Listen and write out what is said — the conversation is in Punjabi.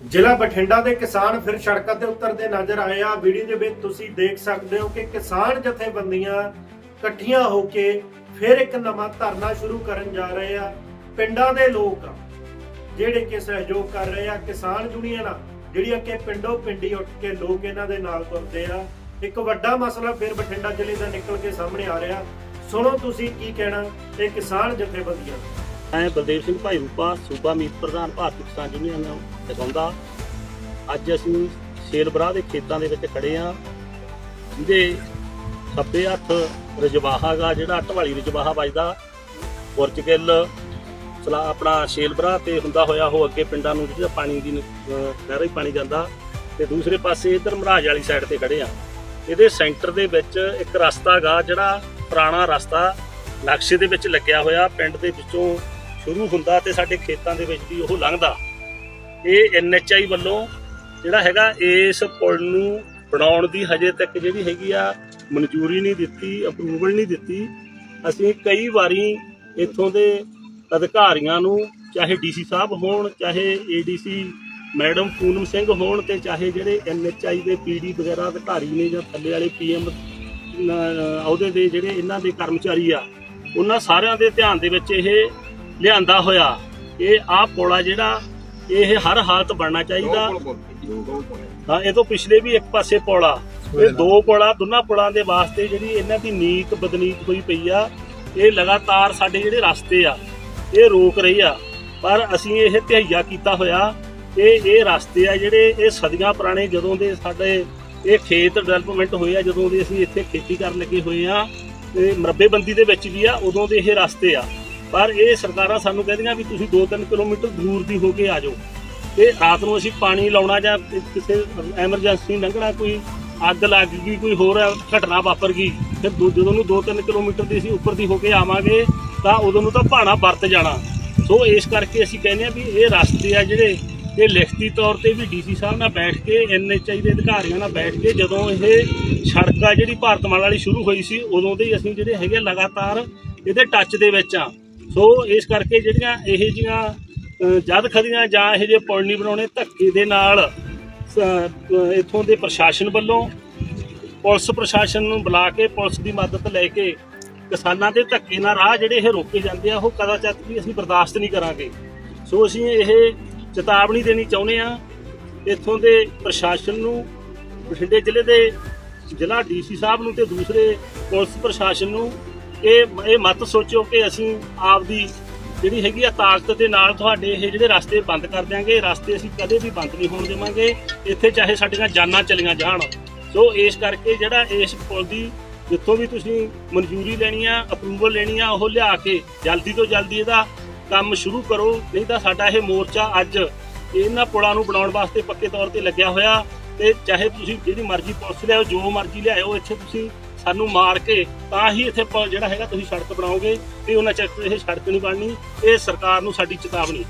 ਜ਼ਿਲ੍ਹਾ ਬਠਿੰਡਾ ਦੇ ਕਿਸਾਨ ਫਿਰ ਸੜਕਾਂ ਤੇ ਉਤਰਦੇ ਨਜ਼ਰ ਆਏ ਆ। ਵੀਡੀਓ ਦੇ ਵਿੱਚ ਤੁਸੀਂ ਦੇਖ ਸਕਦੇ ਹੋ ਕਿ ਕਿਸਾਨ ਜਥੇਬੰਦੀਆਂ ਇਕੱਠੀਆਂ ਹੋ ਕੇ ਫਿਰ ਇੱਕ ਨਵਾਂ ਧਰਨਾ ਸ਼ੁਰੂ ਕਰਨ ਜਾ ਰਹੇ ਆ। ਪਿੰਡਾਂ ਦੇ ਲੋਕ ਜਿਹੜੇ ਕਿ ਸਹਿਯੋਗ ਕਰ ਰਹੇ ਆ, ਕਿਸਾਨ ਯੂਨੀਅਨਾਂ ਜਿਹੜੀਆਂ ਕਿ ਪਿੰਡੋਂ ਪਿੰਡੀ ਉੱਠ ਕੇ ਲੋਕ ਇਹਨਾਂ ਦੇ ਨਾਲ ਤੁਰਦੇ ਆ। ਇੱਕ ਵੱਡਾ ਮਸਲਾ ਫਿਰ ਬਠਿੰਡਾ ਜ਼ਿਲ੍ਹੇ ਦਾ ਨਿਕਲ ਕੇ ਸਾਹਮਣੇ ਆ ਰਿਹਾ। ਸੁਣੋ ਤੁਸੀਂ ਕੀ ਕਹਿਣਾ ਇਹ ਕਿਸਾਨ ਜਥੇਬੰਦੀਆਂ ਮੈਂ ਬਲਦੇਵ ਸਿੰਘ ਭਾਈ ਰੂਪਾ, ਸੂਬਾ ਮੀਤ ਪ੍ਰਧਾਨ ਭਾਰਤੀ ਕਿਸਾਨ ਯੂਨੀਅਨ ਲਗਾਉਂਦਾ ਅੱਜ ਅਸੀਂ ਸ਼ੇਲਬਰਾ ਦੇ ਖੇਤਾਂ ਦੇ ਵਿੱਚ ਖੜੇ ਆ ਜਿਹਦੇ ਖੱਬੇ ਹੱਥ ਰਜਵਾਹਾ ਗਾ, ਜਿਹੜਾ ਢਵਾਲੀ ਰਜਵਾਹਾ ਵੱਜਦਾ। ਪੁਰਚਗਿੱਲ ਸਲਾ ਆਪਣਾ ਸ਼ੇਲਬਰਾ ਤੇ ਹੁੰਦਾ ਹੋਇਆ, ਉਹ ਅੱਗੇ ਪਿੰਡਾਂ ਨੂੰ ਜਿਹੜਾ ਪਾਣੀ ਦੀ ਨਹਿਰਾਂ ਹੀ ਪਾਣੀ ਜਾਂਦਾ। ਤੇ ਦੂਸਰੇ ਪਾਸੇ ਇਧਰ ਮਹਾਰਾਜ ਵਾਲੀ ਸਾਈਡ ਤੇ ਖੜੇ ਆ ਇਹਦੇ ਸੈਂਟਰ ਦੇ ਵਿੱਚ ਇੱਕ ਰਸਤਾ ਗਾ, ਜਿਹੜਾ ਪੁਰਾਣਾ ਰਸਤਾ ਨਕਸ਼ੇ ਦੇ ਵਿੱਚ ਲੱਗਿਆ ਹੋਇਆ। ਪਿੰਡ ਦੇ ਵਿੱਚੋਂ ਸ਼ੁਰੂ ਹੁੰਦਾ ਤੇ ਸਾਡੇ ਖੇਤਾਂ ਦੇ ਵਿੱਚ ਵੀ ਉਹ ਲੰਘਦਾ। ਇਹ ਐਨਐਚਆਈ ਵੱਲੋਂ ਜਿਹੜਾ ਹੈਗਾ, ਇਸ ਪੁਲ ਨੂੰ ਬਣਾਉਣ ਦੀ ਹਜੇ ਤੱਕ ਜਿਹੜੀ ਹੈਗੀ ਆ, ਮਨਜ਼ੂਰੀ ਨਹੀਂ ਦਿੱਤੀ ਅਪਰੂਵਲ ਨਹੀਂ ਦਿੱਤੀ। ਅਸੀਂ ਕਈ ਵਾਰੀ ਇੱਥੋਂ ਦੇ ਅਧਿਕਾਰੀਆਂ ਨੂੰ, ਚਾਹੇ ਡੀਸੀ ਸਾਹਿਬ ਹੋਣ, ਚਾਹੇ ਏਡੀਸੀ ਮੈਡਮ ਪੂਨਮ ਸਿੰਘ ਹੋਣ ਤੇ ਚਾਹੇ ਜਿਹੜੇ ਐਨਐਚਆਈ ਦੇ ਪੀਡੀ ਵਗੈਰਾ ਅਧਿਕਾਰੀ ਨੇ ਜਾਂ ਥੱਲੇ ਵਾਲੇ ਪੀਐਮ ਅਹੁਦੇ ਦੇ ਜਿਹੜੇ ਇਹਨਾਂ ਦੇ ਕਰਮਚਾਰੀ ਆ, ਉਹਨਾਂ ਸਾਰਿਆਂ ਦੇ ਧਿਆਨ ਦੇ ਵਿੱਚ ਇਹ ਲਿਆਂਦਾ ਹੋਇਆ। ਇਹ ਆਹ ਪੁਲ ਜਿਹੜਾ ਇਹ ਹਰ ਹਾਲਤ ਬਣਨਾ ਚਾਹੀਦਾ। ਹਾਂ ਇਹ ਤੋਂ ਪਿਛਲੇ ਵੀ ਇੱਕ ਪਾਸੇ ਪੁਲ ਇਹ ਦੋ ਪੁਲ ਦੋਨਾਂ ਪੁਲਾਂ ਦੇ ਵਾਸਤੇ ਜਿਹੜੀ ਇਹਨਾਂ ਦੀ ਨੀਕ ਬਦਨੀਕ ਹੋਈ ਪਈ ਆ ਇਹ ਲਗਾਤਾਰ ਸਾਡੇ ਜਿਹੜੇ ਰਸਤੇ ਆ ਇਹ ਰੋਕ ਰਹੀ ਆ। ਪਰ ਅਸੀਂ ਇਹ ਧਿਆਇਆ ਕੀਤਾ ਹੋਇਆ ਇਹ ਇਹ ਰਸਤੇ ਆ ਜਿਹੜੇ ਇਹ ਸਦੀਆਂ ਪੁਰਾਣੇ ਜਦੋਂ ਦੇ ਸਾਡੇ ਇਹ ਖੇਤ ਡਿਵੈਲਪਮੈਂਟ ਹੋਏ ਆ ਜਦੋਂ ਦੇ ਅਸੀਂ ਇੱਥੇ ਖੇਤੀ ਕਰਨ ਲੱਗੇ ਹੋਏ ਆ ਤੇ ਮਰਬੇਬੰਦੀ ਦੇ ਵਿੱਚ ਵੀ ਆ ਉਦੋਂ ਦੇ ਇਹ ਰਸਤੇ ਆ। ਪਰ ਇਹ ਸਰਕਾਰਾਂ ਸਾਨੂੰ ਕਹਿੰਦੀਆਂ ਵੀ ਤੁਸੀਂ 2-3 ਕਿਲੋਮੀਟਰ ਦੂਰ ਦੀ ਹੋ ਕੇ ਆ ਜਾਓ। ਤੇ ਰਾਤ ਨੂੰ ਅਸੀਂ ਪਾਣੀ ਲਾਉਣਾ ਜਾਂ ਕਿਸੇ ਐਮਰਜੈਂਸੀ ਲੰਘਣਾ, ਕੋਈ ਅੱਗ ਲੱਗ ਗਈ, ਕੋਈ ਹੋਰ ਘਟਨਾ ਵਾਪਰ ਗਈ ਫਿਰ ਦੂ- ਜਦੋਂ ਨੂੰ 2-3 ਕਿਲੋਮੀਟਰ ਦੀ ਅਸੀਂ ਉੱਪਰ ਦੀ ਹੋ ਕੇ ਆਵਾਂਗੇ, ਤਾਂ ਉਦੋਂ ਨੂੰ ਤਾਂ ਭਾਣਾ ਵਰਤ ਜਾਣਾ। ਸੋ ਇਸ ਕਰਕੇ ਅਸੀਂ ਕਹਿੰਦੇ ਆ ਵੀ ਇਹ ਰਸਤੇ ਆ ਜਿਹੜੇ ਇਹ ਲਿਖਤੀ ਤੌਰ ਤੇ ਵੀ ਡੀਸੀ ਸਾਹਿਬ ਨਾਲ ਬੈਠ ਕੇ ਐਨਐਚਆਈ ਦੇ ਅਧਿਕਾਰੀਆਂ ਨਾਲ ਬੈਠ ਕੇ ਜਦੋਂ ਇਹ ਸੜਕ ਆ ਜਿਹੜੀ ਭਾਰਤਮਾਲਾ ਵਾਲੀ ਸ਼ੁਰੂ ਹੋਈ ਸੀ, ਉਦੋਂ ਦੇ ਹੀ ਅਸੀਂ ਜਿਹੜੇ ਹੈਗੇ ਆ ਲਗਾਤਾਰ ਇਹਦੇ ਟੱਚ ਦੇ ਵਿੱਚ ਆ। ਸੋ ਇਸ ਕਰਕੇ ਜਿਹੜੀਆਂ ਇਹ ਜੀਆਂ ਜਦ ਖਦੀਆਂ ਜਾਂ ਇਹ ਜਿਹੇ ਪੁਲ ਨਹੀਂ ਬਣਾਉਣੇ, ਧੱਕੇ ਦੇ ਨਾਲ, ਸ- ਇੱਥੋਂ ਦੇ ਪ੍ਰਸ਼ਾਸਨ ਵੱਲੋਂ ਪੁਲਿਸ ਪ੍ਰਸ਼ਾਸਨ ਨੂੰ ਬੁਲਾ ਕੇ ਪੁਲਿਸ ਦੀ ਮਦਦ ਲੈ ਕੇ ਕਿਸਾਨਾਂ ਦੇ ਧੱਕੇ ਨਾਲ ਰਾਹ ਜਿਹੜੇ ਇਹ ਰੋਕੇ ਜਾਂਦੇ ਆ, ਉਹ ਕਦਾਚਿਤ ਵੀ ਅਸੀਂ ਬਰਦਾਸ਼ਤ ਨਹੀਂ ਕਰਾਂਗੇ। ਸੋ ਅਸੀਂ ਇਹ ਚੇਤਾਵਨੀ ਦੇਣੀ ਚਾਹੁੰਦੇ ਆ, ਇੱਥੋਂ ਦੇ ਪ੍ਰਸ਼ਾਸਨ ਨੂੰ, ਬਠਿੰਡੇ ਜ਼ਿਲ੍ਹੇ ਦੇ ਜ਼ਿਲ੍ਹਾ ਡੀਸੀ ਸਾਹਿਬ ਨੂੰ ਤੇ ਦੂਸਰੇ ਪੁਲਿਸ ਪ੍ਰਸ਼ਾਸਨ ਨੂੰ ਇਹ ਇਹ ਮਤ ਸੋਚੋ ਕਿ ਅਸੀਂ ਆਪਦੀ ਜਿਹੜੀ ਹੈਗੀ ਆ ਤਾਕਤ ਦੇ ਨਾਲ ਤੁਹਾਡੇ ਇਹ ਜਿਹੜੇ ਰਸਤੇ ਬੰਦ ਕਰ ਦਿਆਂਗੇ, ਰਸਤੇ ਅਸੀਂ ਕਦੇ ਵੀ ਬੰਦ ਨਹੀਂ ਹੋਣ ਦੇਵਾਂਗੇ, ਇੱਥੇ ਚਾਹੇ ਸਾਡੀਆਂ ਜਾਨਾਂ ਚਲੀਆਂ ਜਾਣ। ਸੋ ਇਸ ਕਰਕੇ ਜਿਹੜਾ ਇਸ ਪੁਲ ਦੀ ਜਿੱਥੋਂ ਵੀ ਤੁਸੀਂ ਮਨਜ਼ੂਰੀ ਲੈਣੀ ਆ ਅਪਰੂਵਲ ਲੈਣੀ ਆ, ਉਹ ਲਿਆ ਕੇ ਜਲਦੀ ਤੋਂ ਜਲਦੀ ਇਹਦਾ ਕੰਮ ਸ਼ੁਰੂ ਕਰੋ, ਨਹੀਂ ਤਾਂ ਸਾਡਾ ਇਹ ਮੋਰਚਾ ਅੱਜ ਇਹਨਾਂ ਪੁਲਾਂ ਨੂੰ ਬਣਾਉਣ ਵਾਸਤੇ ਪੱਕੇ ਤੌਰ ਤੇ ਲੱਗਿਆ ਹੋਇਆ ਤੇ ਚਾਹੇ ਤੁਸੀਂ ਜਿਹੜੀ ਮਰਜ਼ੀ ਪੁਲਿਸ ਲਿਆਓ, ਜੋ ਮਰਜ਼ੀ ਲਿਆਓ, ਇੱਥੇ ਤੁਸੀਂ ਸਾਨੂੰ ਮਾਰ ਕੇ ਤਾਂ ਹੀ ਇੱਥੇ ਪੁਲ ਜਿਹੜਾ ਹੈਗਾ ਤੁਸੀਂ ਸੜਕ ਬਣਾਓਗੇ ਤੇ ਉਹਨਾਂ ਚਿਰ ਇਹ ਸੜਕ ਨਹੀਂ ਬਣਨੀ, ਇਹ ਸਰਕਾਰ ਨੂੰ ਸਾਡੀ ਚੇਤਾਵਨੀ